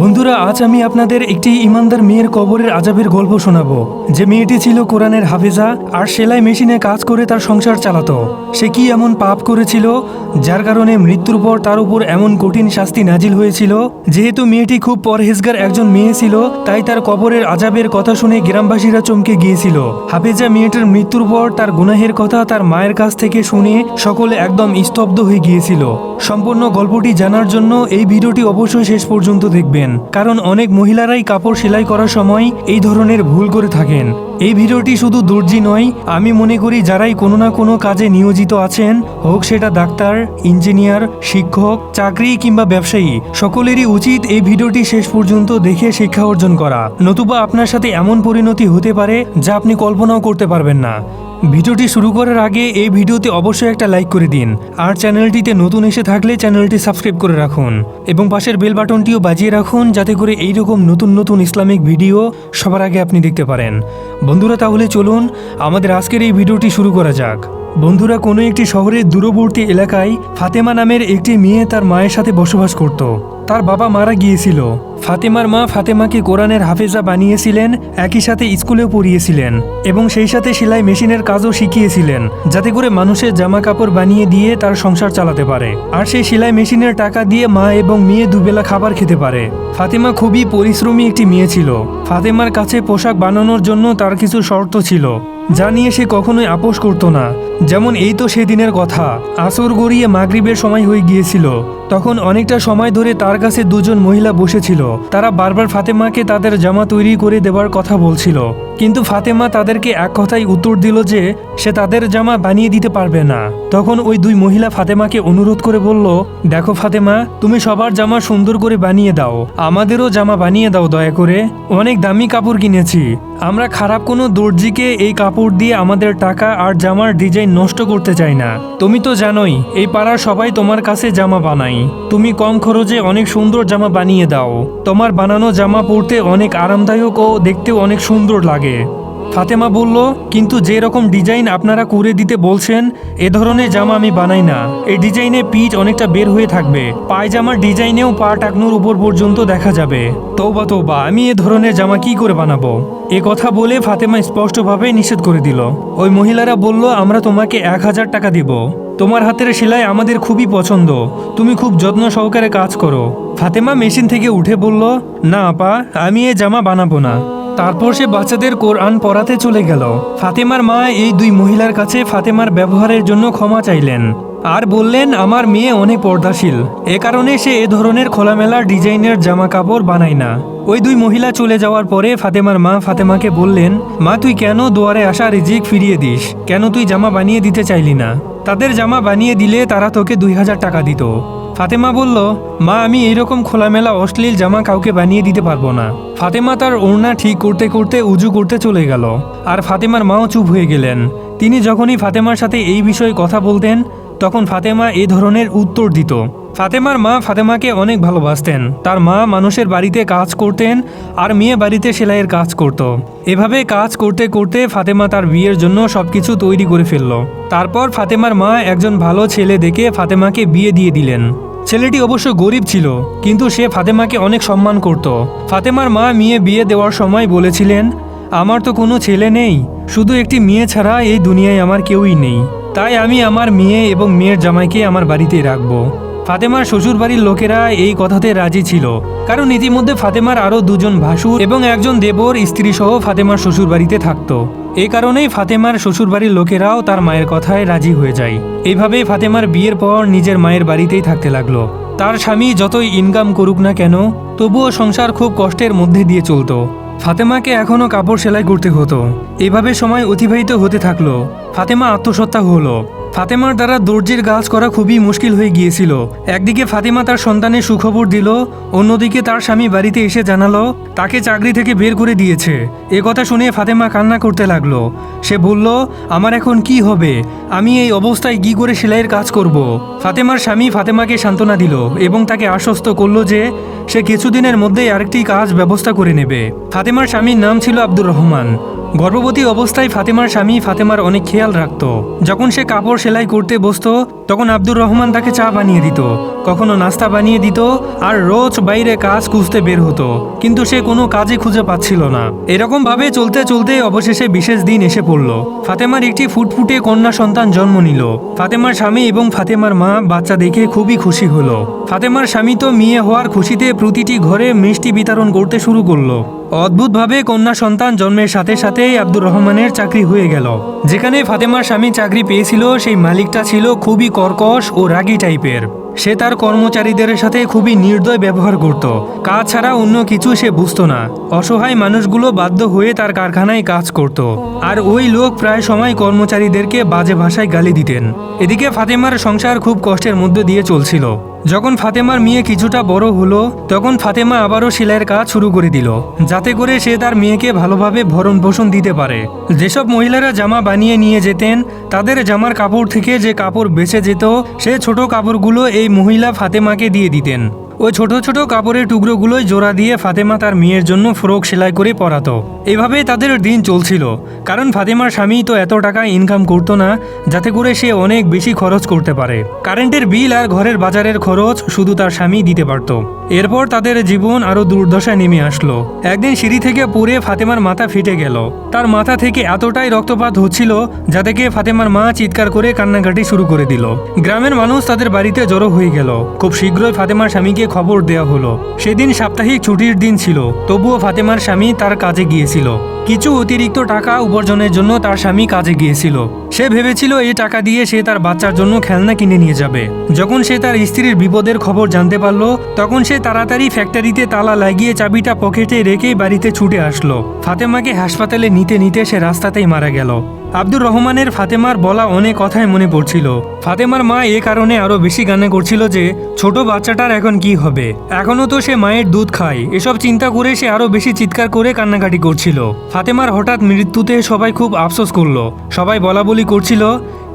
বন্ধুরা, আজ আমি আপনাদের একটি ইমানদার মেয়ের কবরের আজাবের গল্প শোনাবো। যে মেয়েটি ছিল কোরআনের হাফেজা আর সেলাই মেশিনে কাজ করে তার সংসার চালাতো। সে কি এমন পাপ করেছিল, যার কারণে মৃত্যুর পর তার উপর এমন কঠিন শাস্তি নাজিল হয়েছিল? যেহেতু মেয়েটি খুব পরহেজগার একজন মেয়ে ছিল, তাই তার কবরের আজাবের কথা শুনে গ্রামবাসীরা চমকে গিয়েছিল। হাফেজা মেয়েটার মৃত্যুর পর তার গুনাহের কথা তার মায়ের কাছ থেকে শুনে সকলে একদম স্তব্ধ হয়ে গিয়েছিল। সম্পূর্ণ গল্পটি জানার জন্য এই ভিডিওটি অবশ্যই শেষ পর্যন্ত দেখবেন। কারণ অনেক মহিলারাই কাপড় সেলাই করার সময় এই ধরনের ভুল করে থাকেন। এই ভিডিওটি শুধু দর্জি নয়, আমি মনে করি যারাই কোনো না কোনো কাজে নিয়োজিত আছেন, হোক সেটা ডাক্তার, ইঞ্জিনিয়ার, শিক্ষক, চাকরি কিংবা ব্যবসায়ী, সকলেরই উচিত এই ভিডিওটি শেষ পর্যন্ত দেখে শিক্ষা অর্জন করা। নতুবা আপনার সাথে এমন পরিণতি হতে পারে যা আপনি কল্পনাও করতে পারবেন না। ভিডিওটি শুরু করার আগে এই ভিডিওতে অবশ্যই একটা লাইক করে দিন, আর চ্যানেলটিতে নতুন এসে থাকলে চ্যানেলটি সাবস্ক্রাইব করে রাখুন, এবং পাশের বেল বাটনটিও বাজিয়ে রাখুন যাতে করে এই রকম নতুন নতুন ইসলামিক ভিডিও সবার আগে আপনি দেখতে পারেন। বন্ধুরা, তাহলে চলুন, আমাদের আজকের এই ভিডিওটি শুরু করা যাক। বন্ধুরা, কোনো একটি শহরের দূরবর্তী এলাকায় ফাতেমা নামের একটি মেয়ে তার মায়ের সাথে বসবাস করত। তার বাবা মারা গিয়েছিল। ফাতেমার মা ফাতেমাকে কোরআনের হাফেজা বানিয়েছিলেন, একই সাথে স্কুলেও পড়িয়েছিলেন এবং সেই সাথে সেলাই মেশিনের কাজও শিখিয়েছিলেন, যাতে করে মানুষের জামা কাপড় বানিয়ে দিয়ে তার সংসার চালাতে পারে। আর সেই সেলাই মেশিনের টাকা দিয়ে মা এবং মেয়ে দুবেলা খাবার খেতে পারে। ফাতেমা খুবই পরিশ্রমী একটি মেয়ে ছিল। ফাতেমার কাছে পোশাক বানানোর জন্য তার কিছু শর্ত ছিল। যা নিয়ে সে কখনোই আপোষ করত না। যেমন এই তো সেদিনের কথা। আসর গড়িয়ে মাগরিবের সময় হয়ে গিয়েছিল। তখন অনেকটা সময় ধরে তার কাছে দুজন মহিলা বসেছিল। তারা বারবার ফাতেমাকে তাদের জামা তৈরি করে দেওয়ার কথা বলছিল। কিন্তু ফাতেমা তাদেরকে এক কথাই উত্তর দিল যে, সে তাদের জামা বানিয়ে দিতে পারবে না। তখন ওই দুই মহিলা ফাতেমাকে অনুরোধ করে বলল, দেখো ফাতেমা, তুমি সবার জামা সুন্দর করে বানিয়ে দাও। আমাদেরও জামা বানিয়ে দাও দয়া করে। অনেক দামি কাপড় কিনেছি। আমরা খারাপ কোনো দর্জিকে এই কাপড় দিয়ে আমাদের টাকা আর জামার ডিজাইন নষ্ট করতে চাই না। তুমি তো জানোই, এই পাড়ার সবাই তোমার কাছে জামা বানাই তুমি কম খরচে অনেক সুন্দর জামা বানিয়ে দাও। তোমার বানানো জামা পরতে অনেক আরামদায়ক ও দেখতেও অনেক সুন্দর লাগে। ফাতেমা বলল, কিন্তু যে রকম ডিজাইন আপনারা করে দিতে বলছেন, এ ধরনের জামা আমি বানাই না। এই ডিজাইনে পিচ অনেকটা বের হয়ে থাকবে। পায়জামার ডিজাইনেও পা টাকনোর উপর পর্যন্ত দেখা যাবে। তৌবা তৌবা আমি এ ধরনের জামা কি করে বানাবো? এ কথা বলে ফাতেমা স্পষ্টভাবে নিষেধ করে দিল। ওই মহিলারা বলল, আমরা তোমাকে এক হাজার টাকা দিব। তোমার হাতের সেলাই আমাদের খুবই পছন্দ। তুমি খুব যত্ন সহকারে কাজ করো। ফাতেমা মেশিন থেকে উঠে বলল, না, আপা, আমি এ জামা বানাবো না। তারপর সে বাচ্চাদের কোরআন পড়াতে চলে গেল। ফাতেমার মা এই দুই মহিলার কাছে ফাতেমার ব্যবহারের জন্য ক্ষমা চাইলেন। আর বললেন, আমার মেয়ে অনেক পর্দাশীল। এ কারণে সে এ ধরনের খোলামেলা ডিজাইনের জামা কাপড় বানায় না। ওই দুই মহিলা চলে যাওয়ার পরে ফাতেমার মা ফাতেমাকে বললেন, মা, তুই কেন দুয়ারে আসা রিজিক ফিরিয়ে দিস? কেন তুই জামা বানিয়ে দিতে চাইলি না? তাদের জামা বানিয়ে দিলে তারা তোকে দুই হাজার টাকা দিত। ফাতেমা বলল, মা, আমি এইরকম খোলামেলা, অশ্লীল জামা কাউকে বানিয়ে দিতে পারব না। ফাতেমা তার ওড়না ঠিক করতে করতে উজু করতে চলে গেল। আর ফাতেমার মাও চুপ হয়ে গেলেন। তিনি যখনই ফাতেমার সাথে এই বিষয়ে কথা বলতেন, তখন ফাতেমা এ ধরনের উত্তর দিত। ফাতেমার মা ফাতেমাকে অনেক ভালোবাসতেন। তার মা মানুষের বাড়িতে কাজ করতেন আর মেয়ে বাড়িতে সেলাইয়ের কাজ করত। এভাবে কাজ করতে করতে ফাতেমা তার বিয়ের জন্য সবকিছু তৈরি করে ফেলল। তারপর ফাতেমার মা একজন ভালো ছেলে দেখে ফাতেমাকে বিয়ে দিয়ে দিলেন। ছেলেটি অবশ্য গরিব ছিল, কিন্তু সে ফাতেমাকে অনেক সম্মান করত। ফাতেমার মা মেয়ে বিয়ে দেওয়ার সময় বলেছিলেন, আমার তো কোনো ছেলে নেই, শুধু একটি মেয়ে ছাড়া এই দুনিয়ায় আমার কেউই নেই। তাই আমি আমার মেয়ে এবং মেয়ের জামাইকে আমার বাড়িতে রাখব। ফাতেমার শ্বশুর বাড়ির লোকেরা এই কথাতে রাজি ছিল, কারণ ইতিমধ্যে ফাতেমার আরও দুজন ভাসুর এবং একজন দেবর স্ত্রী সহ ফাতেমার শ্বশুর বাড়িতে থাকতো। এই কারণেই ফাতেমার শ্বশুরবাড়ির লোকেরাও তার মায়ের কথায় রাজি হয়ে যায়। এইভাবে ফাতেমার বিয়ের পর নিজের মায়ের বাড়িতেই থাকতে লাগল। তার স্বামী যতই ইনকাম করুক না কেন, তবুও সংসার খুব কষ্টের মধ্যে দিয়ে চলত। ফাতেমাকে এখনও কাপড় সেলাই করতে হতো। এভাবে সময় অতিবাহিত হতে থাকল। ফাতেমা আত্মসত্ত্বা হলো। ফাতেমার দ্বারা দর্জির কাজ করা খুবই মুশকিল হয়ে গিয়েছিল। একদিকে ফাতেমা তার সন্তানের সুখবর দিল, অন্যদিকে তার স্বামী বাড়িতে এসে জানালো, তাকে চাকরি থেকে বের করে দিয়েছে। এ কথা শুনে ফাতেমা কান্না করতে লাগল। সে বলল, আমার এখন কি হবে? আমি এই অবস্থায় কি করে সেলাইয়ের কাজ করব। ফাতেমার স্বামী ফাতেমাকে সান্ত্বনা দিল এবং তাকে আশ্বস্ত করল যে সে কিছুদিনের মধ্যেই আরেকটি কাজ ব্যবস্থা করে নেবে। ফাতেমার স্বামীর নাম ছিল আব্দুর রহমান। গর্ভবতী অবস্থায় ফাতেমার স্বামী ফাতেমার অনেক খেয়াল রাখত। যখন সে কাপড় সেলাই করতে বসতো, তখন আব্দুর রহমান তাকে চা বানিয়ে দিত, কখনো নাস্তা বানিয়ে দিত, আর রোজ বাইরে কাজ খুঁজতে বের হতো। কিন্তু সে কোনো কাজে খুঁজে পাচ্ছিল না। এরকম ভাবে চলতে চলতে অবশেষে বিশেষ দিন এসে পড়ল। ফাতেমার একটি ফুটফুটে কন্যা সন্তান জন্ম নিল। ফাতেমার স্বামী এবং ফাতেমার মা বাচ্চা দেখে খুবই খুশি হলো। ফাতেমার স্বামী তো মেয়ে হওয়ার খুশিতে প্রতিটি ঘরে মিষ্টি বিতরণ করতে শুরু করল। অদ্ভুতভাবে কন্যা সন্তান জন্মের সাথে সাথেই আব্দুর রহমানের চাকরি হয়ে গেল। যেখানে ফাতেমার স্বামী চাকরি পেয়েছিল, সেই মালিকটা ছিল খুবই কর্কশ ও রাগী টাইপের। সে তার কর্মচারীদের সাথে খুবই নির্দয় ব্যবহার করত। কাজ ছাড়া অন্য কিছু সে বুঝতো না। অসহায় মানুষগুলো বাধ্য হয়ে তার কারখানায় কাজ করত। আর ওই লোক প্রায় সময় কর্মচারীদেরকে বাজে ভাষায় গালি দিতেন। এদিকে ফাতেমার সংসার খুব কষ্টের মধ্যে দিয়ে চলছিল। যখন ফাতেমার মেয়ে কিছুটা বড় হলো, তখন ফাতেমা আবারও সেলাইয়ের কাজ শুরু করে দিল, যাতে করে সে তার মেয়েকে ভালোভাবে ভরণ পোষণ দিতে পারে। যেসব মহিলারা জামা বানিয়ে নিয়ে যেতেন, তাদের জামার কাপড় থেকে যে কাপড় বেঁচে যেত, সে ছোট কাপড়গুলো এই মহিলা ফাতেমাকে দিয়ে দিতেন। ওই ছোট ছোট কাপড়ের টুকরোগুলোই জোড়া দিয়ে ফাতেমা তার মেয়ের জন্য ফ্রক সেলাই করে পরাতো। এভাবে তাদের দিন চলছিল। কারণ ফাতেমার স্বামী তো এত টাকা ইনকাম করতো না, যাতে করে সে অনেক বেশি খরচ করতে পারে। কারেন্টের বিল আর ঘরের বাজারের খরচ শুধু তার স্বামী দিতে পারত। এরপর তাদের জীবন আরও দুর্দশায় নেমে আসলো। একদিন সিঁড়ি থেকে পড়ে ফাতেমার মাথা ফেটে গেল। তার মাথা থেকে এতটাই রক্তপাত হচ্ছিল যা থেকে ফাতেমার মা চিৎকার করে কান্নাকাটি শুরু করে দিল। গ্রামের মানুষ তাদের বাড়িতে জড়ো হয়ে গেল। খুব শীঘ্রই ফাতেমার স্বামীকে খবর দেওয়া হলো। সেদিন সাপ্তাহিক ছুটির দিন ছিল। তবুও ফাতেমার স্বামী তার কাজে গিয়েছিল। কিছু অতিরিক্ত টাকা উপার্জনের জন্য তার স্বামী কাজে গিয়েছিল। সে ভেবেছিল এই টাকা দিয়ে সে তার বাচ্চার জন্য খেলনা কিনে নিয়ে যাবে। যখন সে তার স্ত্রীর বিপদের খবর জানতে পারল, তখন সে তাড়াতাড়ি ফ্যাক্টরিতে তালা লাগিয়ে চাবিটা পকেটে রেখেই বাড়িতে ছুটে আসলো। ফাতেমাকে হাসপাতালে নিতে নিতে সে রাস্তাতেই মারা গেল। আব্দুর রহমানের ফাতেমার বলা অনেক কথাই মনে পড়ছিল। ফাতেমার মা এ কারণে আরও বেশি গান্না করছিল যে, ছোট বাচ্চাটার এখন কি হবে? এখনও তো সে মায়ের দুধ খায়। এসব চিন্তা করে সে আরও বেশি চিৎকার করে কান্নাকাটি করছিল। ফাতেমার হঠাৎ মৃত্যুতে সবাই খুব আফসোস করল। সবাই বলা বলি করছিল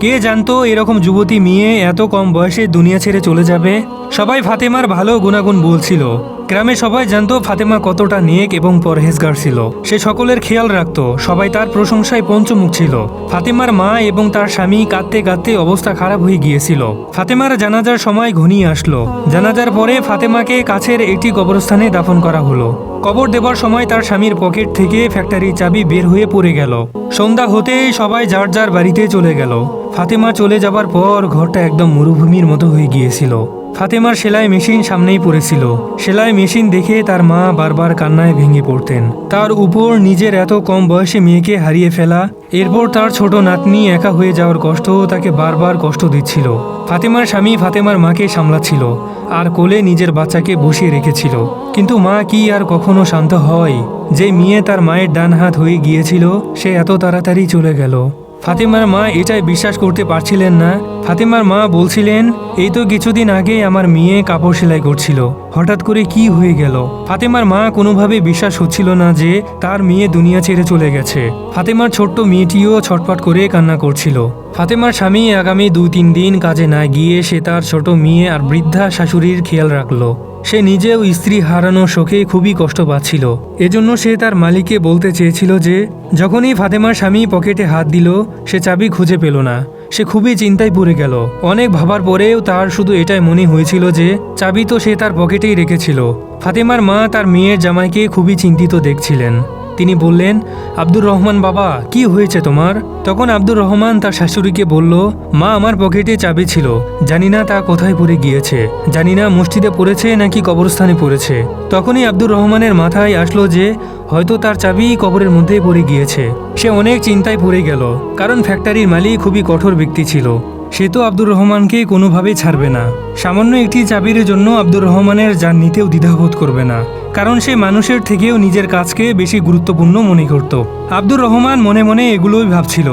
কে জানতো এরকম যুবতী মেয়ে এত কম বয়সে দুনিয়া ছেড়ে চলে যাবে? সবাই ফাতেমার ভালো গুণাগুণ বলছিল। গ্রামে সবাই জানতো ফাতেমা কতটা নেক এবং পরহেজগার ছিল। সে সকলের খেয়াল রাখত, সবাই তার প্রশংসায় পঞ্চমুখ ছিল। ফাতেমার মা এবং তার স্বামী কাঁদতে কাঁদতে অবস্থা খারাপ হয়ে গিয়েছিল। ফাতেমার জানাজার সময় ঘনিয়ে আসলো। জানাজার পরে ফাতেমাকে কাছের একটি কবরস্থানে দাফন করা হলো। কবর দেবার সময় তার স্বামীর পকেট থেকে ফ্যাক্টরির চাবি বের হয়ে পড়ে গেল। সন্ধ্যা হতেই সবাই যার যার বাড়িতে চলে গেল। ফাতেমা চলে যাবার পর ঘরটা একদম মরুভূমির মতো হয়ে গিয়েছিল। ফাতেমার সেলাই মেশিন সামনেই পড়েছিল। সেলাই মেশিন দেখে তার মা বারবার কান্নায় ভেঙে পড়তেন। তার উপর নিজের এত কম বয়সে মেয়েকে হারিয়ে ফেলা, এরপর তার ছোট নাতনি একা হয়ে যাওয়ার কষ্ট তাকে বারবার কষ্ট দিচ্ছিল। ফাতেমার স্বামী ফাতেমার মাকে সামলাচ্ছিল, আর কোলে নিজের বাচ্চাকে বসিয়ে রেখেছিল। কিন্তু মা কি আর কখনো শান্ত হয়? যে মেয়ে তার মায়ের ডান হাত হয়ে গিয়েছিল, সে এত তাড়াতাড়ি চলে গেল। ফাতেমার মা এটাই বিশ্বাস করতে পারছিলেন না। ফাতেমার মা বলছিলেন, এই তো কিছুদিন আগে আমার মেয়ে কাপড় সেলাই করছিল। হঠাৎ করে কি হয়ে গেল? ফাতেমার মা কোনোভাবে বিশ্বাস হচ্ছিল না যে তার মেয়ে দুনিয়া ছেড়ে চলে গেছে। ফাতেমার ছোট্ট মেয়েটিও ছটফট করে কান্না করছিল। ফাতেমার স্বামী আগামী দুই তিন দিন কাজে না গিয়ে সে তার ছোট মেয়ে আর বৃদ্ধা শাশুড়ির খেয়াল রাখল। সে নিজেও স্ত্রী হারানো শোকে খুবই কষ্ট পাচ্ছিল। এজন্য সে তার মালিককে বলতে চেয়েছিল যে, যখনই ফাতেমার স্বামী পকেটে হাত দিল, সে চাবি খুঁজে পেল না। সে খুবই চিন্তায় পড়ে গেল। অনেক ভাবার পরেও তার শুধু এটাই মনে হয়েছিল যে, চাবি তো সে তার পকেটেই রেখেছিল। ফাতেমার মা তার মেয়ের জামাইকে খুবই চিন্তিত দেখছিলেন। তিনি বললেন, আব্দুর রহমান বাবা, কি হয়েছে তোমার? তখন আব্দুর রহমান তার শাশুড়িকে বলল, মা আমার পকেটে চাবি ছিল, জানি না তা কোথায় পড়ে গিয়েছে, জানি না মসজিদে পড়েছে নাকি কবরস্থানে পড়েছে। তখনই আব্দুর রহমানের মাথায় আসলো যে, হয়তো তার চাবি কবরের মধ্যেই পড়ে গিয়েছে। সে অনেক চিন্তায় পড়ে গেল, কারণ ফ্যাক্টরির মালিক খুবই কঠোর ব্যক্তি ছিল। সে তো আব্দুর রহমানকে কোনোভাবেই ছাড়বে না। সামান্য একটি চাবির জন্য আব্দুর রহমানের যান নিতেও দ্বিধাবোধ করবে না, কারণ সে মানুষের থেকেও নিজের কাজকে বেশি গুরুত্বপূর্ণ মনে করত। আব্দুর রহমান মনে মনে এগুলোই ভাবছিল।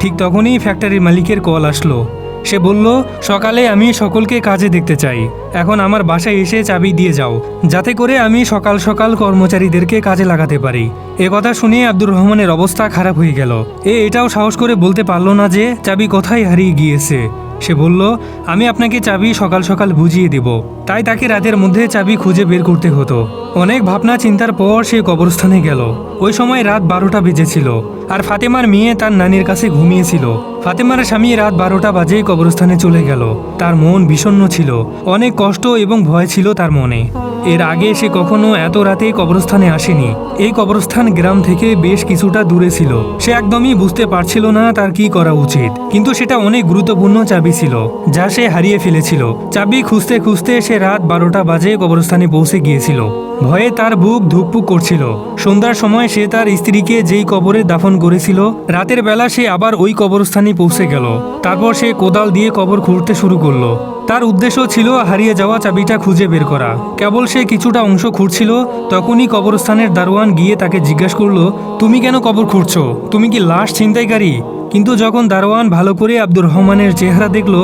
ঠিক তখনই ফ্যাক্টরির মালিকের কল আসলো। সে বলল, সকালে আমি সকলকে কাজে দেখতে চাই। এখন আমার বাসায় এসে চাবি দিয়ে যাও, যাতে করে আমি সকাল সকাল কর্মচারীদেরকে কাজে লাগাতে পারি। এ কথা শুনে আব্দুর রহমানের অবস্থা খারাপ হয়ে গেল। এ এটাও সাহস করে বলতে পারল না যে, চাবি কোথায় হারিয়ে গিয়েছে। সে বলল, আমি আপনাকে চাবি সকাল সকাল বুঝিয়ে দেব। তাই তাকে রাতের মধ্যে চাবি খুঁজে বের করতে হতো। অনেক ভাবনা চিন্তার পর সে কবরস্থানে গেল। ওই সময় রাত বারোটা বেজেছিল আর ফাতেমার মেয়ে তার নানির কাছে ঘুমিয়েছিল। ফাতেমার স্বামী রাত বারোটা বাজে কবরস্থানে চলে গেল। তার মন বিষণ্ণ ছিল। অনেক কষ্ট এবং ভয় ছিল তার মনে। এর আগে সে কখনো এত রাতে কবরস্থানে আসেনি। এই কবরস্থান গ্রাম থেকে বেশ কিছুটা দূরে ছিল। সে একদমই বুঝতে পারছিল না তার কি করা উচিত। কিন্তু সেটা অনেক গুরুত্বপূর্ণ চাবি ছিল, যা সে হারিয়ে ফেলেছিল। চাবি খুঁজতে খুঁজতে সে রাত বারোটা বাজে কবরস্থানে পৌঁছে গিয়েছিল। ভয়ে তার বুক ধুকপুক করছিল। সন্ধ্যার সময় সে তার স্ত্রীকে যেই কবরে দাফন করেছিল, রাতের বেলা সে আবার ওই কবরস্থানে পৌঁছে গেল। তারপর সে কোদাল দিয়ে কবর খুঁড়তে শুরু করল। তার উদ্দেশ্য ছিল হারিয়ে যাওয়া চাবিটা খুঁজে বের করা। কেবল সে কিছুটা অংশ খুঁড়ছিল, তখনই কবরস্থানের দারোয়ান গিয়ে তাকে জিজ্ঞাসা করল, তুমি কেন কবর খুঁড়ছো? তুমি কি লাশ ছিনতাইকারী? কিন্তু যখন দারোয়ান ভালো করে আব্দুর রহমানের চেহারা দেখল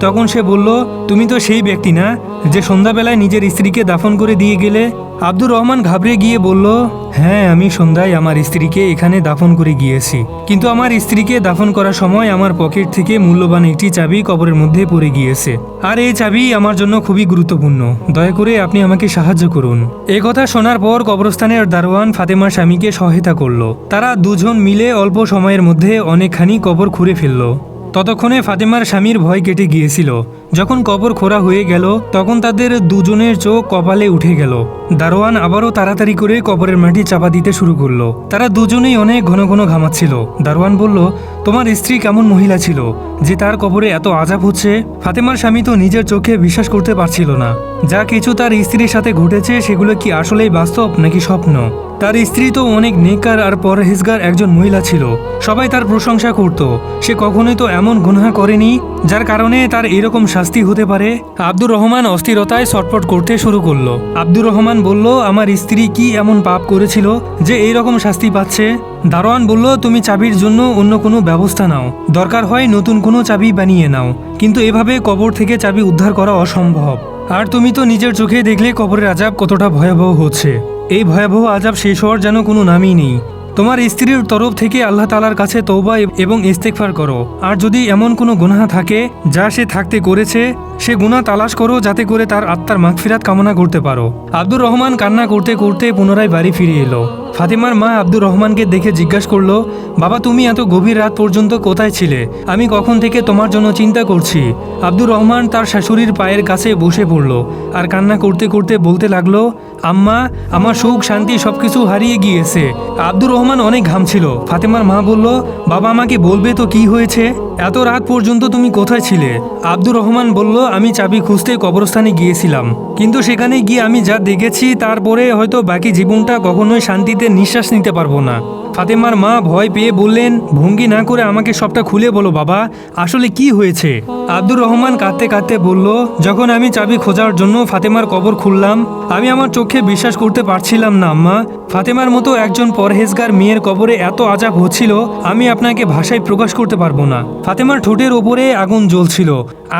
তখন সে বলল, তুমি তো সেই ব্যক্তি না, যে সন্ধ্যাবেলায় নিজের স্ত্রীকে দাফন করে দিয়ে গেলে? আব্দুর রহমান ঘাবড়ে গিয়ে বলল হ্যাঁ আমি সন্ধ্যায় আমার স্ত্রীকে এখানে দাফন করে গিয়েছি। কিন্তু আমার স্ত্রীকে দাফন করার সময় আমার পকেট থেকে মূল্যবান একটি চাবি কবরের মধ্যে পড়ে গিয়েছে। আর এই চাবি আমার জন্য খুবই গুরুত্বপূর্ণ। দয়া করে আপনি আমাকে সাহায্য করুন। এ কথা শোনার পর কবরস্থানের দারোয়ান ফাতেমার স্বামীকে সহায়তা করল। তারা দুজন মিলে অল্প সময়ের মধ্যে অনেকখানি কবর খুঁড়ে ফেলল। ততক্ষণে ফাতেমার স্বামীর ভয় কেটে গিয়েছিল। যখন কবর খোঁড়া হয়ে গেল, তখন তাদের দুজনের চোখ কপালে উঠে গেল। দারোয়ান আবারও তাড়াতাড়ি করে কবরের মাটি চাপা দিতে শুরু করল। তারা দুজনেই অনেক ঘন ঘন ঘামাচ্ছিল। দারোয়ান বলল, তোমার স্ত্রী কেমন মহিলা ছিল? যে তার কবরে এত আজাব হচ্ছে? ফাতেমার স্বামী তো নিজের চোখে বিশ্বাস করতে পারছিল না। যা কিছু তার স্ত্রীর সাথে ঘটেছে, সেগুলো কি আসলেই বাস্তব নাকি স্বপ্ন? তার স্ত্রী তো অনেক নেকার আর পরহেজগার একজন মহিলা ছিল। সবাই তার প্রশংসা করত। সে কখনোই তো এমন গুনাহ করেনি, যার কারণে তার এরকম শাস্তি হতে পারে? আব্দুর রহমান অস্থিরতায় ছটফট করতে শুরু করল। আব্দুর রহমান বলল, আমার স্ত্রী কি এমন পাপ করেছিল যে এই রকম শাস্তি পাচ্ছে? দারোয়ান বলল, তুমি চাবির জন্য অন্য কোনো ব্যবস্থা নাও। দরকার হয় নতুন কোনো চাবি বানিয়ে নাও। কিন্তু এভাবে কবর থেকে চাবি উদ্ধার করা অসম্ভব। আর তুমি তো নিজের চোখে দেখলে কবরের আজাব কতটা ভয়াবহ হচ্ছে। এই ভয়াবহ আজাব শেষ হওয়ার যেন কোনো নামই নেই। তোমার স্ত্রীর তরফ থেকে আল্লাহ তালার কাছে তৌবা এবং ইস্তেকফার করো। আর যদি এমন কোনো গুনাহ থাকে, যা সে থাকতে করেছে, সে গুনাহ তালাশ করো যাতে করে তার আত্মার মাগফিরাত কামনা করতে পারো। আব্দুর রহমান কান্না করতে করতে পুনরায় বাড়ি ফিরে এলো। ফাতিমার মা আব্দুর রহমানকে দেখে জিজ্ঞাসা করল, বাবা, তুমি এত গভীর রাত পর্যন্ত কোথায় ছিলে? আমি কখন থেকে তোমার জন্য চিন্তা করছি? আব্দুর রহমান তার শাশুড়ির পায়ের কাছে বসে পড়ল আর কান্না করতে করতে বলতে লাগল আম্মা, আমার সুখ, শান্তি সবকিছু হারিয়ে গিয়েছে। আব্দুর রহমান অনেক ঘামছিল। ফাতেমার মা বলল, বাবা আমাকে বলবে তো কি হয়েছে? এত রাত পর্যন্ত তুমি কোথায় ছিলে? আব্দুর রহমান বলল, আমি চাবি খুঁজতে কবরস্থানে গিয়েছিলাম। কিন্তু সেখানে গিয়ে আমি যা দেখেছি, তারপরে হয়তো বাকি জীবনটা কখনোই শান্তিতে নিঃশ্বাস নিতে পারব না। ফাতেমার মা ভয় পেয়ে বললেন, ভঙ্গি না করে আমাকে সবটা খুলে বলো বাবা, আসলে কি হয়েছে? আব্দুর রহমান কাঁদতে কাঁদতে বলল, যখন আমি চাবি খোঁজার জন্য ফাতেমার কবর খুললাম, আমি আমার চোখে বিশ্বাস করতে পারছিলাম না, আম্মা। ফাতেমার মতো একজন পরহেজগার মেয়ের কবরে এত আজাব হচ্ছিল, আমি আপনাকে ভাষায় প্রকাশ করতে পারব না। ফাতেমার ঠোঁটের ওপরে আগুন জ্বলছিল,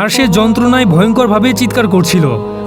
আর সে যন্ত্রণায় ভয়ঙ্করভাবে চিৎকার করছিল।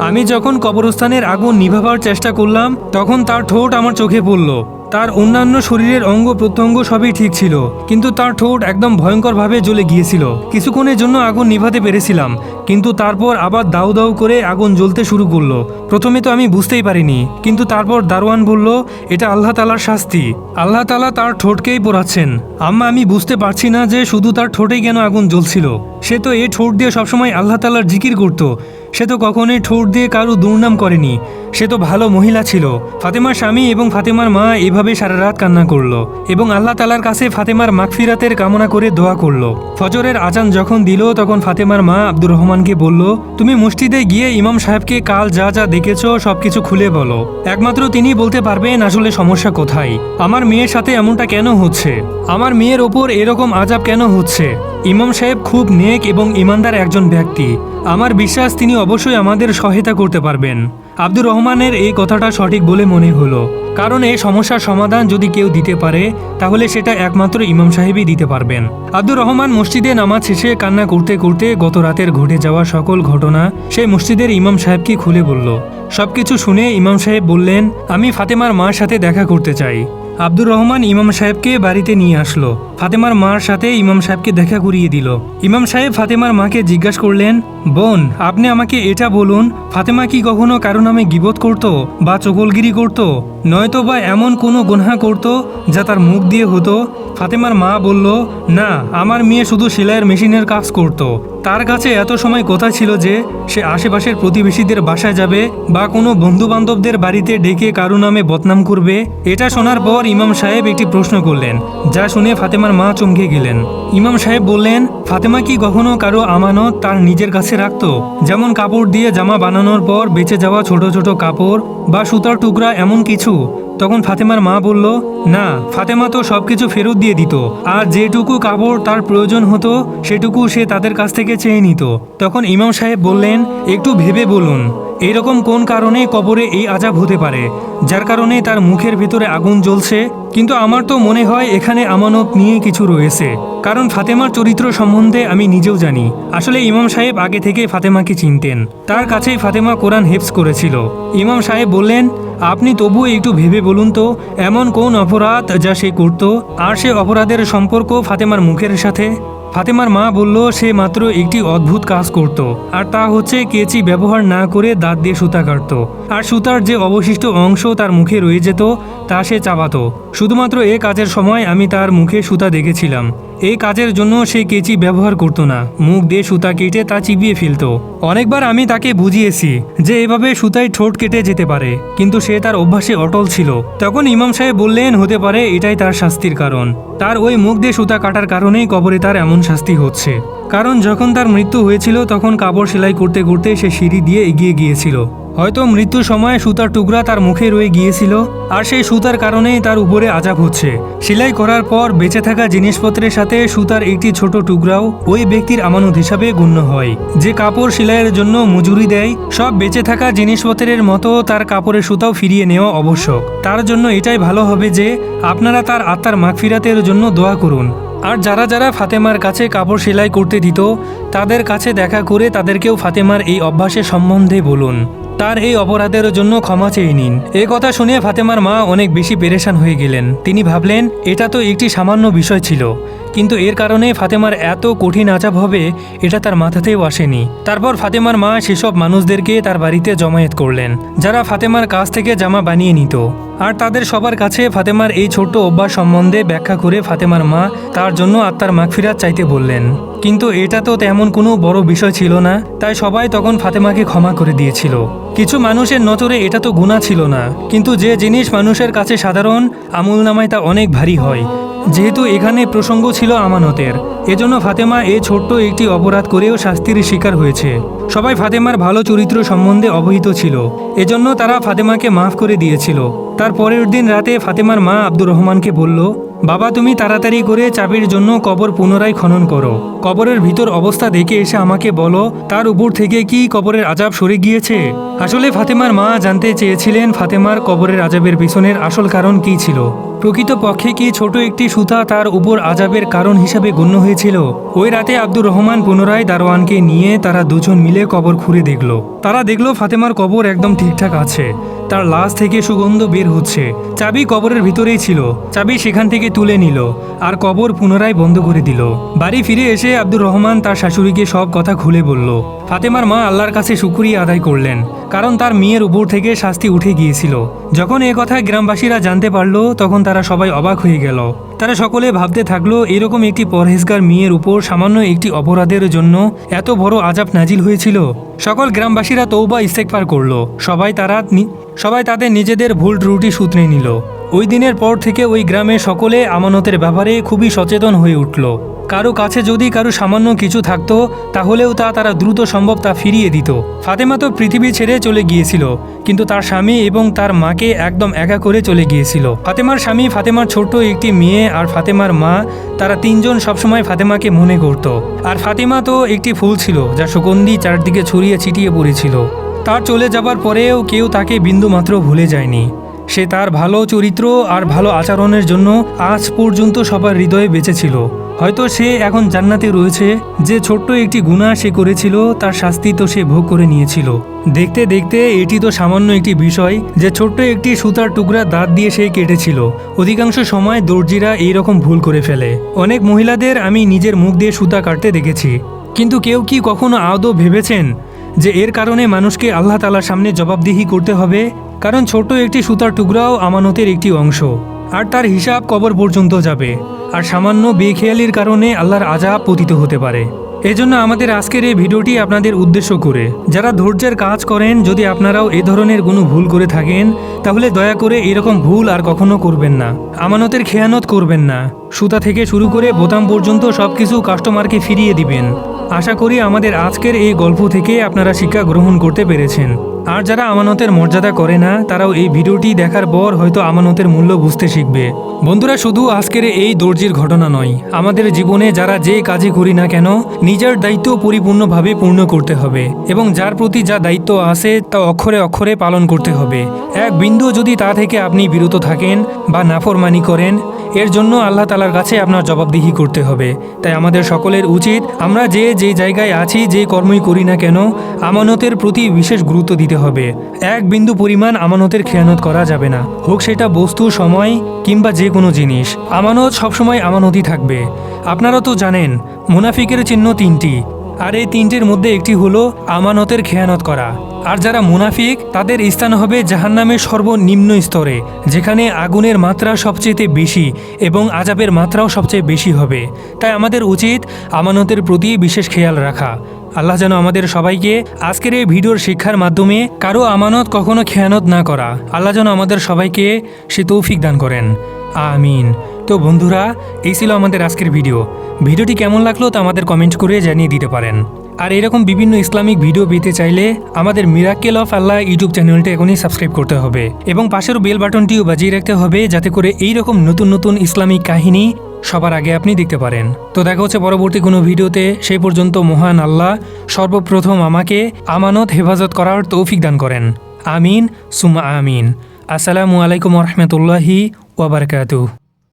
আমি যখন কবরস্থানের আগুন নিভাবার চেষ্টা করলাম, তখন তার ঠোঁট আমার চোখে পড়ল। তার অন্যান্য শরীরের অঙ্গ প্রত্যঙ্গ সবই ঠিক ছিল, কিন্তু তার ঠোঁট একদম ভয়ঙ্করভাবে জ্বলে গিয়েছিল। কিছুক্ষণের জন্য আগুন নিভাতে পেরেছিলাম, কিন্তু তারপর আবার দাউ দাউ করে আগুন জ্বলতে শুরু করল। প্রথমে তো আমি বুঝতেই পারিনি, কিন্তু তারপর দারোয়ান বলল, এটা আল্লাহ তালার শাস্তি। আল্লাহ তালা তার ঠোঁটকেই পোড়াচ্ছেন। আম্মা, আমি বুঝতে পারছি না যে শুধু তার ঠোঁটেই কেন আগুন জ্বলছিল। সে তো এই ঠোঁট দিয়ে সবসময় আল্লাহ তালার জিকির করতো। সে তো কখনোই ঠোঁট দিয়ে কারও দুর্নাম করেনি। সে তো ভালো মহিলা ছিল। ফাতেমার স্বামী এবং ফাতেমার মা এভাবে সারা রাত কান্না করল এবং আল্লাহ তালার কাছে ফাতেমার মাগফিরাতের কামনা করে দোয়া করল। ফজরের আজান যখন দিল, তখন ফাতেমার মা আব্দুর রহমানকে বলল, তুমি মসজিদে গিয়ে ইমাম সাহেবকে কাল যা যা দেখেছ, সবকিছু খুলে বলো। একমাত্র তিনি বলতে পারবেন আসলে সমস্যা কোথায়। আমার মেয়ের সাথে এমনটা কেন হচ্ছে? আমার মেয়ের ওপর এরকম আজাব কেন হচ্ছে? ইমাম সাহেব খুব নেক এবং ইমানদার একজন ব্যক্তি। আমার বিশ্বাস তিনি অবশ্যই আমাদের সহায়তা করতে পারবেন। আব্দুর রহমানের এই কথাটা সঠিক বলে মনে হলো। কারণ এই সমস্যার সমাধান যদি কেউ দিতে পারে, তাহলে সেটা একমাত্র ইমাম সাহেবই দিতে পারবেন। আব্দুর রহমান মসজিদে নামাজ শেষে কান্না করতে করতে গত রাতের ঘটে যাওয়া সকল ঘটনা সেই মসজিদের ইমাম সাহেবকে খুলে বলল। সবকিছু শুনে ইমাম সাহেব বললেন, আমি ফাতেমার মার সাথে দেখা করতে চাই। আব্দুর রহমান ইমাম সাহেবকে বাড়িতে নিয়ে আসলো। ফাতেমার মার সাথে ইমাম সাহেবকে দেখা করিয়ে দিল। ইমাম সাহেব ফাতেমার মাকে জিজ্ঞাসা করলেন বোন, আপনি আমাকে এটা বলুন, ফাতেমা কি কখনো কারও নামে গিবত করত বা চকলগিরি করত? নয়তো বা এমন কোনো গুনহা করত যা তার মুখ দিয়ে হতো? ফাতেমার মা বলল, না, আমার মেয়ে শুধু সেলাইয়ের মেশিনের কাজ করত। তার কাছে এত সময় কথা ছিল যে সে আশেপাশের প্রতিবেশীদের বাসায় যাবে বা কোনো বন্ধু বান্ধবদের বাড়িতে ডেকে কারও নামে বদনাম করবে? এটা শোনার পর ইমাম সাহেব একটি প্রশ্ন করলেন, যা শুনে ফাতেমার মা চমকে গেলেন। ইমাম সাহেব বললেন, ফাতেমা কি কখনো কারও আমানত তার নিজের কাছে রাখতো। যেমন কাপড় দিয়ে জামা বানানোর পর বেঁচে যাওয়া ছোট ছোট কাপড় বা সুতার টুকরা এমন কিছু। তখন ফাতেমার মা বলল, না, ফাতেমা তো সবকিছু ফেরত দিয়ে দিত। আর যেটুকু কাপড় তার প্রয়োজন হতো, সেটুকু সে তাদের কাছ থেকে চেয়ে নিত। তখন ইমাম সাহেব বললেন, একটু ভেবে বলুন। এরকম কোন কারণে কবরে এই আজাব হতে পারে? যার কারণে তার মুখের ভিতরে আগুন জ্বলছে। কিন্তু আমার তো মনে হয় এখানে আমানত নিয়ে কিছু রয়েছে। কারণ ফাতেমার চরিত্র সম্বন্ধে আমি নিজেও জানি। আসলে ইমাম সাহেব আগে থেকে ফাতেমাকে চিনতেন। তার কাছেই ফাতেমা কোরআন হেফস করেছিল। ইমাম সাহেব বললেন, আপনি তবুও একটু ভেবে বলুন তো, এমন কোন অপরাধ যা সে করত? আর সে অপরাধের সম্পর্ক ফাতেমার মুখের সাথে? ফাতেমার মা বলল, সে মাত্র একটি অদ্ভুত কাজ করত, আর তা হচ্ছে কেচি ব্যবহার না করে দাঁত দিয়ে সুতা কাটত। আর সুতার যে অবশিষ্ট অংশ তার মুখে রয়ে যেত, তা সে চাবাতো। শুধুমাত্র এ কাজের সময় আমি তার মুখে সুতা দেখেছিলাম। এই কাজের জন্য সে কেচি ব্যবহার করতো না। মুখ দিয়ে সুতা কেটে তা চিবিয়ে ফেলত। অনেকবার আমি তাকে বুঝিয়েছি যে এভাবে সুতায় ঠোঁট কেটে যেতে পারে, কিন্তু সে তার অভ্যাসে অটল ছিল। তখন ইমাম সাহেব বললেন, হতে পারে এটাই তার শাস্তির কারণ। তার ওই মুখ দিয়ে সুতা কাটার কারণেই কবরে তার এমন শাস্তি হচ্ছে। কারণ যখন তার মৃত্যু হয়েছিল, তখন কাপড় সেলাই করতে করতে সে সিঁড়ি দিয়ে এগিয়ে গিয়েছিল। হয়তো মৃত্যুর সময়ে সুতার টুকরা তার মুখে রয়ে গিয়েছিল, আর সেই সুতার কারণেই তার উপরে আজাব হচ্ছে। সেলাই করার পর বেঁচে থাকা জিনিসপত্রের সাথে সুতার একটি ছোট টুকরাও ওই ব্যক্তির আমানত হিসাবে গণ্য হয়। যে কাপড় সেলাইয়ের জন্য মজুরি দেয়, সব বেঁচে থাকা জিনিসপত্রের মতো তার কাপড়ের সুতাও ফিরিয়ে নেওয়া আবশ্যক। তার জন্য এটাই ভালো হবে যে, আপনারা তার আত্মার মাগফিরাতের জন্য দোয়া করুন। আর যারা যারা ফাতেমার কাছে কাপড় সেলাই করতে দিত, তাদের কাছে দেখা করে তাদেরকেও ফাতেমার এই অভ্যাসের সম্বন্ধে বলুন। তার এই অপরাধের জন্য ক্ষমা চেয়ে নিন। এ কথা শুনে ফাতেমার মা অনেক বেশি পেরেশান হয়ে গেলেন। তিনি ভাবলেন, এটা তো একটি সামান্য বিষয় ছিল। কিন্তু এর কারণে ফাতেমার এত কঠিন আচাপ হবে, এটা তার মাথাতেও আসেনি। তারপর ফাতেমার মা সেসব মানুষদেরকে তার বাড়িতে জমায়েত করলেন, যারা ফাতেমার কাছ থেকে জামা বানিয়ে নিত। আর তাদের সবার কাছে ফাতেমার এই ছোট্ট অভ্যাস সম্বন্ধে ব্যাখ্যা করে ফাতেমার মা তার জন্য আত্মার মাগফিরাত চাইতে বললেন। কিন্তু এটা তো তেমন কোনো বড় বিষয় ছিল না, তাই সবাই তখন ফাতেমাকে ক্ষমা করে দিয়েছিল। কিছু মানুষের নজরে এটা তো গুণা ছিল না, কিন্তু যে জিনিস মানুষের কাছে সাধারণ আমুল নামায় তা অনেক ভারী হয় যেহেতু এখানে প্রসঙ্গ ছিল আমানতের, এজন্য ফাতেমা এ ছোট্ট একটি অপরাধ করেও শাস্তির শিকার হয়েছে। সবাই ফাতেমার ভালো চরিত্র সম্বন্ধে অবহিত ছিল, এজন্য তারা ফাতেমাকে মাফ করে দিয়েছিল। তার পরের দিন রাতে ফাতেমার মা আব্দুর রহমানকে বলল, বাবা, তুমি তাড়াতাড়ি করে চাবির জন্য কবর পুনরায় খনন করো। কবরের ভিতর অবস্থা দেখে এসে আমাকে বলো, তার উপর থেকে কি কবরের আজাব সরে গিয়েছে? আসলে ফাতেমার মা জানতে চেয়েছিলেন ফাতেমার কবরের আজাবের পিছনের আসল কারণ কি ছিল। প্রকৃত পক্ষে কি ছোট একটি সুতা তার উপর আজাবের কারণ হিসাবে গণ্য হয়েছিল? ওই রাতে আব্দুর রহমান পুনরায় দারোয়ানকে নিয়ে তারা দুজন মিলে কবর খুঁড়ে দেখল। তারা দেখল ফাতেমার কবর একদম ঠিকঠাক আছে। তার লাশ থেকে সুগন্ধ বের হচ্ছে। চাবি কবরের ভিতরেই ছিল। চাবি সেখান থেকে তুলে নিল। আর কবর পুনরায় বন্ধ করে দিল। বাড়ি ফিরে এসে আব্দুর রহমান তার শাশুড়িকে সব কথা খুলে বলল। ফাতেমার মা আল্লাহর কাছে শুকুরিয়া আদায় করলেন, কারণ তার মেয়ের উপর থেকে শাস্তি উঠে গিয়েছিল। যখন এ কথা গ্রামবাসীরা জানতে পারল, তখন তারা সবাই অবাক হয়ে গেল। তারা সকলে ভাবতে থাকল, এরকম একটি পরহেজগার মেয়ের উপর সামান্য একটি অপরাধের জন্য এত বড় আজাব নাজিল হয়েছিল। সকল গ্রামবাসীরা তৌবা ইস্তেকবার করল। সবাই তারা সবাই তাদের নিজেদের ভুল ত্রুটি সূত্রে নিল। ওই দিনের পর থেকে ওই গ্রামে সকলে আমানতের ব্যাপারে খুবই সচেতন হয়ে উঠল। কারও কাছে যদি কারও সামান্য কিছু থাকতো, তাহলেও তা তারা দ্রুত সম্ভব তা ফিরিয়ে দিত। ফাতেমা তো পৃথিবী ছেড়ে চলে গিয়েছিল, কিন্তু তার স্বামী এবং তার মাকে একদম একা করে চলে গিয়েছিল। ফাতেমার স্বামী ফাতেমার ছোট্ট একটি মেয়ে আর ফাতেমার মা, তারা তিনজন সবসময় ফাতেমাকে মনে করত। আর ফাতেমা তো একটি ফুল ছিল, যা সুগন্ধি চারদিকে ছড়িয়ে ছিটিয়ে পড়েছিল। তার চলে যাবার পরেও কেউ তাকে বিন্দুমাত্র ভুলে যায়নি। সে তার ভালো চরিত্র আর ভালো আচরণের জন্য আজ পর্যন্ত সবার হৃদয়ে বেঁচে ছিল হয়তো সে এখন জান্নাতে রয়েছে, যে ছোট্ট একটি গুনাহ সে করেছিল, তার শাস্তি তো সে ভোগ করে নিয়েছিল। দেখতে দেখতে এটি তো সামান্য একটি বিষয়, যে ছোট্ট একটি সুতার টুকরা দাঁত দিয়ে সে কেটেছিল। অধিকাংশ সময় দর্জিরা এই রকম ভুল করে ফেলে। অনেক মহিলাদের আমি নিজের মুখ দিয়ে সুতা কাটতে দেখেছি। কিন্তু কেউ কি কখনো আদৌ ভেবেছেন যে এর কারণে মানুষকে আল্লাহ তালার সামনে জবাবদিহি করতে হবে, কারণ ছোট একটি সুতার টুকরাও আমানতের একটি অংশ। আর তার হিসাব কবর পর্যন্ত যাবে। আর সামান্য বেখেয়ালির কারণে আল্লাহর আজাব পতিত হতে পারে। এজন্য আমাদের আজকের এই ভিডিওটি আপনাদের উদ্দেশ্য করে। যারা ধৈর্যের কাজ করেন, যদি আপনারাও এ ধরনের কোনো ভুল করে থাকেন, তাহলে দয়া করে এরকম ভুল আর কখনো করবেন না। আমানতের খেয়ানত করবেন না। সুতা থেকে শুরু করে বোতাম পর্যন্ত সব কিছু কাস্টমারকে ফিরিয়ে দিবেন। আশা করি আমাদের আজকের এই গল্প থেকে আপনারা শিক্ষা গ্রহণ করতে পেরেছেন। আর যারা আমানতের মর্যাদা করে না, তারাও এই ভিডিওটি দেখার পর হয়তো আমানতের মূল্য বুঝতে শিখবে। বন্ধুরা, শুধু আজকের এই দর্জির ঘটনা নয়, আমাদের জীবনে যারা যে কাজই করি না কেন, নিজের দায়িত্ব পরিপূর্ণভাবে পূর্ণ করতে হবে এবং যার প্রতি যা দায়িত্ব আছে, তা অক্ষরে অক্ষরে পালন করতে হবে। এক বিন্দু যদি তা থেকে আপনি বিরত থাকেন বা নাফরমানি করেন এর জন্য আল্লাহ তালার কাছে আপনার জবাবদিহি করতে হবে। তাই আমাদের সকলের উচিত আমরা যে যে জায়গায় আছি, যে কর্মই করি না কেন, আমানতের প্রতি বিশেষ গুরুত্ব দিতে হবে। এক বিন্দু পরিমাণ আমানতের খেয়ানত করা যাবে না। হোক সেটা বস্তু, সময় কিংবা যে কোনো জিনিস। আমানত সবসময় আমানতই থাকবে। আপনারা তো জানেন, মুনাফিকের চিহ্ন তিনটি। আর এই তিনটির মধ্যে একটি হলো আমানতের খেয়ানত করা। আর যারা মুনাফিক, তাদের স্থান হবে জাহান্নামের সর্বনিম্ন স্তরে, যেখানে আগুনের মাত্রা সবচেয়ে বেশি এবং আজাবের মাত্রাও সবচেয়ে বেশি হবে। তাই আমাদের উচিত আমানতের প্রতি বিশেষ খেয়াল রাখা। আল্লাহ যেন আমাদের সবাইকে আজকের এই ভিডিওর শিক্ষার মাধ্যমে কারও আমানত কখনো খেয়ানত না করা। আল্লাহ যেন আমাদের সবাইকে সে তৌফিক দান করেন। আমিন। তো বন্ধুরা, এই ছিল আমাদের আজকের ভিডিও। ভিডিওটি কেমন লাগল তা আমাদের কমেন্ট করে জানিয়ে দিতে পারেন। আর এরকম বিভিন্ন ইসলামিক ভিডিও পেতে চাইলে আমাদের মিরাক্কেল অফ আল্লাহ ইউটিউব চ্যানেলটি এখনই সাবস্ক্রাইব করতে হবে এবং পাশের বেল বাটনটিও বাজিয়ে রাখতে হবে যাতে করে এই রকম নতুন নতুন ইসলামিক কাহিনী সবার আগে আপনি দেখতে পারেন। তো দেখা হচ্ছে পরবর্তী কোনো ভিডিওতে। সেই পর্যন্ত মহান আল্লাহ সর্বপ্রথম আমাকে আমানত হেফাজত করার তৌফিক দান করেন। আমিন সুমা আমিন। আসসালামু আলাইকুম রহমতুল্লাহি ওবরকাতু